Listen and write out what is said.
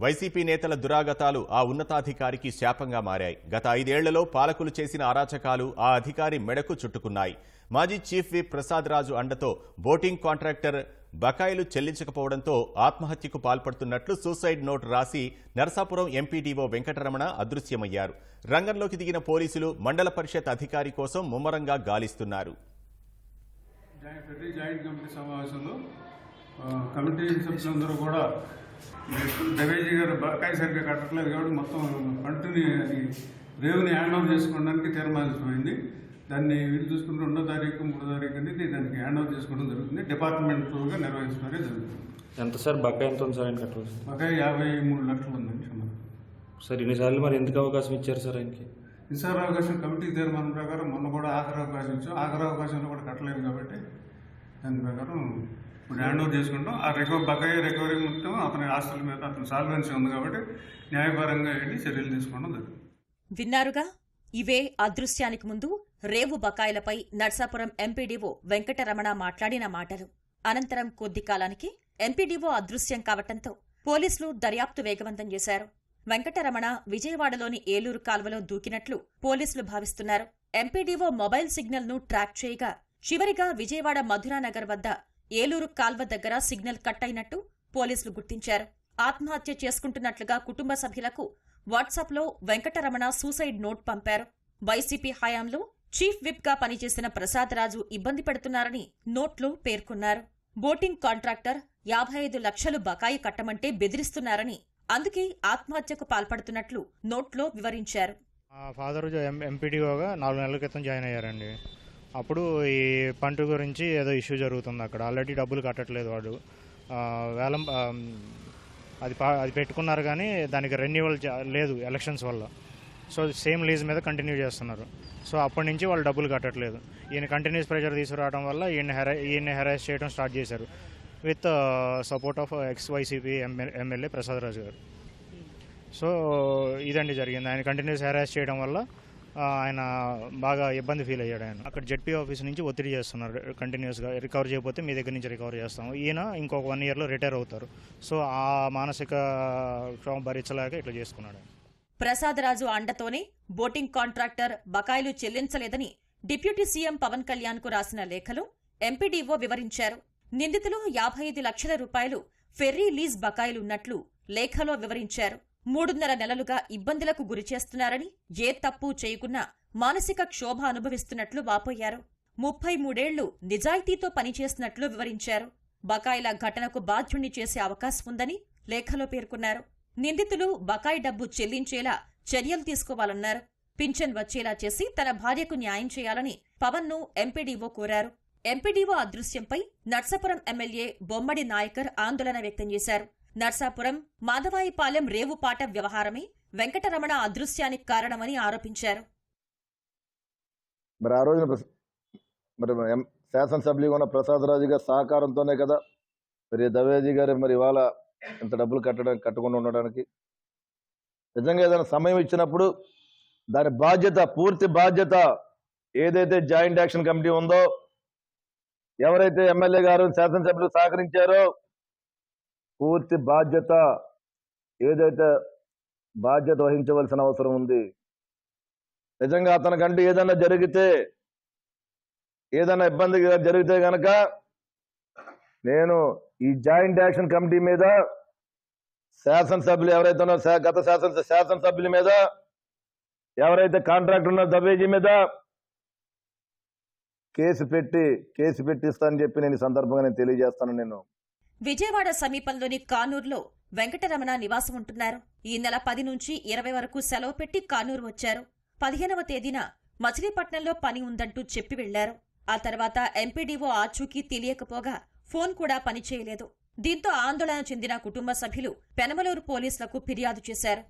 YCP నేతల దురాగతాలు ఆ ఉన్నతాధికారికి శాపంగా మారాయి. గత ఐదేళ్ళలో పాలకులు చేసిన అరాచకాలు ఆ అధికారి మెడకు చుట్టుకున్నాయి. మాజీ చీఫ్ విప్ ప్రసాద్ రాజు అండతో బోటింగ్ కాంట్రాక్టర్ బకాయిలు చెల్లించకపోవడంతో ఆత్మహత్యకు పాల్పడుతున్నట్లు సూసైడ్ నోట్ రాసి నరసాపురం ఎంపీడీఓ వెంకటరమణ అదృశ్యమయ్యారు. రంగంలోకి దిగిన పోలీసులు మండల పరిషత్ అధికారి కోసం ముమ్మరంగా గాలిస్తున్నారు. జాయింట్ కమిటీ సమావేశంలో కమిటీ సభ్యులందరూ కూడా దవేజీ గారు బకాయి సరిగ్గా కట్టట్లేదు కాబట్టి మొత్తం పంటని అది రేవుని హ్యాండ్ ఓవర్ చేసుకోవడానికి తీర్మానించబడింది. దాన్ని వీలు చూసుకుంటే రెండో తారీఖు మూడో తారీఖు అనేది దానికి హ్యాండ్ ఓవర్ చేసుకోవడం జరుగుతుంది. డిపార్ట్మెంటల్గా నిర్వహించడం జరుగుతుంది. ఎంత సార్? బకాయి ఎంత ఉంది సార్ ఆయన కట్టవలసి బకాయి యాభై మూడు లక్షలు ఉందండి సార్ ఇన్నిసార్లు మరి ఎందుకు అవకాశం ఇచ్చారు సార్ ఆయనకి? నిస్సార అవకాశం కమిటీ తీర్మానం ప్రకారం మొన్న కూడా ఆఖరి అవకాశం ఇచ్చాం. ఆఖరి అవకాశంలో కూడా కట్టలేదు కాబట్టి దాని ప్రకారం ఇప్పుడు హ్యాండ్ ఓవర్ చేసుకుంటాం. ఆ రికవరీ బకాయి రికవరీ మొత్తం అతని ఆస్తుల మీద అతని సాల్వెన్సీ ఉంది కాబట్టి న్యాయపరంగా వెళ్ళి చర్యలు తీసుకోవడం జరుగుతుంది. విన్నారుగా? ఇవే అదృశ్యానికి ముందు రేవు బకాయిలపై నర్సాపురం ఎంపీడీఓ వెంకటరమణ మాట్లాడిన మాటలు. అనంతరం కొద్ది కాలానికి ఎంపీడీఓ అదృశ్యం కావటంతో పోలీసులు దర్యాప్తు వేగవంతం చేశారు. వెంకటరమణ విజయవాడలోని ఏలూరు కాల్వలో దూకినట్లు పోలీసులు భావిస్తున్నారు. ఎంపీడీఓ మొబైల్ సిగ్నల్ను ట్రాక్ చేయగా చివరిగా విజయవాడ మధురానగర్ వద్ద ఏలూరు కాల్వ దగ్గర సిగ్నల్ కట్ అయినట్టు పోలీసులు గుర్తించారు. ఆత్మహత్య చేసుకుంటున్నట్లుగా కుటుంబ సభ్యులకు వాట్సాప్లో వెంకటరమణ సూసైడ్ నోట్ పంపారు. వైసీపీ హయాంలో చీఫ్ విప్గా పనిచేసిన ప్రసాద్ రాజు ఇబ్బంది పెడుతున్నారని నోట్లో పేర్కొన్నారు. బోటింగ్ కాంట్రాక్టర్ యాభై ఐదు లక్షలు బకాయి కట్టమంటే బెదిరిస్తున్నారని అందుకే ఆత్మహత్యకు పాల్పడుతున్నట్లు నోట్లో వివరించారు. ఫాదర్ ఎంపీడీఓగా నాలుగు నెలల క్రితం జాయిన్ అయ్యారండి. అప్పుడు ఈ పంట గురించి ఏదో ఇష్యూ జరుగుతుంది అక్కడ. ఆల్రెడీ డబ్బులు కట్టట్లేదు వాడు. వేలం అది పా అది పెట్టుకున్నారు కానీ దానికి రెన్యువల్ లేదు ఎలక్షన్స్ వల్ల. సో సేమ్ లీజ్ మీద కంటిన్యూ చేస్తున్నారు. సో అప్పటి నుంచి వాళ్ళు డబ్బులు కట్టట్లేదు. ఈయన కంటిన్యూస్ ప్రెషర్ తీసుకురావడం వల్ల ఈయన హెరా ఈయన హెరాస్ చేయడం స్టార్ట్ చేశారు. With support of ex YCP MLA Prasad Raju గారు. సో ఇదండి జరిగింది. ఆయన కంటిన్యూస్ హెరాస్ చేయడం వల్ల ఆయన బాగా ఇబ్బంది ఫీల్ అయ్యాడు ఆయన. అక్కడ జెడ్పీ ఆఫీస్ నుంచి ఒత్తిడి చేస్తున్నారు కంటిన్యూస్గా రికవర్ చేయకపోతే మీ దగ్గర నుంచి రికవర్ చేస్తాము. ఈయన ఇంకొక వన్ ఇయర్లో రిటైర్ అవుతారు. సో ఆ మానసిక క్షోభ భరించలేక ఇట్లా చేసుకున్నాడు. ప్రసాదరాజు అండతోనే బోటింగ్ కాంట్రాక్టర్ బకాయిలు చెల్లించలేదని డిప్యూటీ సీఎం పవన్ కళ్యాణ్కు రాసిన లేఖలో ఎంపీడీఓ వివరించారు. నిందితులు యాభై ఐదు లక్షల రూపాయలు ఫెర్రీ లీజ్ బకాయిలున్నట్లు లేఖలో వివరించారు. మూడున్నర నెలలుగా ఇబ్బందులకు గురిచేస్తున్నారని ఏ తప్పు చేయకున్నా మానసిక క్షోభ అనుభవిస్తున్నట్లు వాపోయారు. ముప్పై మూడేళ్ళు నిజాయితీతో పనిచేసినట్లు వివరించారు. బకాయిల ఘటనకు బాధ్యుణ్ణి చేసే అవకాశం ఉందని లేఖలో పేర్కొన్నారు. నిందితులు బకాయి డబ్బు చెల్లించేలా చర్యలు తీసుకోవాలన్నారు. పింఛన్ వచ్చేలా చేసి తన భార్యకు న్యాయం చేయాలని పవన్ను ఎంపీడీఓ కోరారు. ఎంపీడీఓ అదృశ్యంపై నర్సపురం ఎమ్మెల్యే బొమ్మడి నాయకర్ ఆందోళన వ్యక్తం చేశారు. నర్సాపురం మాధవాయిపాలెం రేవుపాట వ్యవహారమే వెంకటరమణ అదృశ్యానికి కారణమని ఆరోపించారు. మరి ఆ రోజున మరి శాసనసభ్యులు శాసనసభ్యులుగా ఉన్న ప్రసాదరాజు గారి సహకారంతోనే కదా మరి దవేజీ గారు మరి ఇవాళ ఇంత డబ్బులు కట్టడానికి కట్టకుండా ఉండడానికి? నిజంగా ఏదైనా సమయం ఇచ్చినప్పుడు దాని బాధ్యత పూర్తి బాధ్యత ఏదైతే జాయింట్ యాక్షన్ కమిటీ ఉందో ఎవరైతే ఎమ్మెల్యే గారు శాసనసభ్యులు సహకరించారో పూర్తి బాధ్యత ఏదైతే బాధ్యత వహించవలసిన అవసరం ఉంది నిజంగా అతనికంటే ఏదైనా జరిగితే ఏదైనా ఇబ్బంది జరిగితే గనక నేను ఈ జాయింట్ యాక్షన్ కమిటీ మీద శాసనసభ్యులు ఎవరైతే ఉన్నారో శా- గత శాసన శాసనసభ్యుల మీద ఎవరైతే కాంట్రాక్టర్ ఉన్నారో దబేజీ మీద కేసు పెట్టి కేసు పెట్టిస్తానని చెప్పి నేను ఈ సందర్భంగా నేను తెలియజేస్తాను. నేను విజయవాడ సమీపంలోని కానూరులో వెంకటరమణ నివాసం ఉంటున్నారు. ఈ నెల పది నుంచి ఇరవై వరకు సెలవు పెట్టి కానూరు వచ్చారు. పదిహేనవ తేదీన మచిలీపట్నంలో పని ఉందంటూ చెప్పి వెళ్ళారు. ఆ తర్వాత ఎంపీడీఓ ఆచూకీ తెలియకపోగా ఫోన్ కూడా పనిచేయలేదు. దీంతో ఆందోళన చెందిన కుటుంబ సభ్యులు పెనమలూరు పోలీసులకు ఫిర్యాదు చేశారు.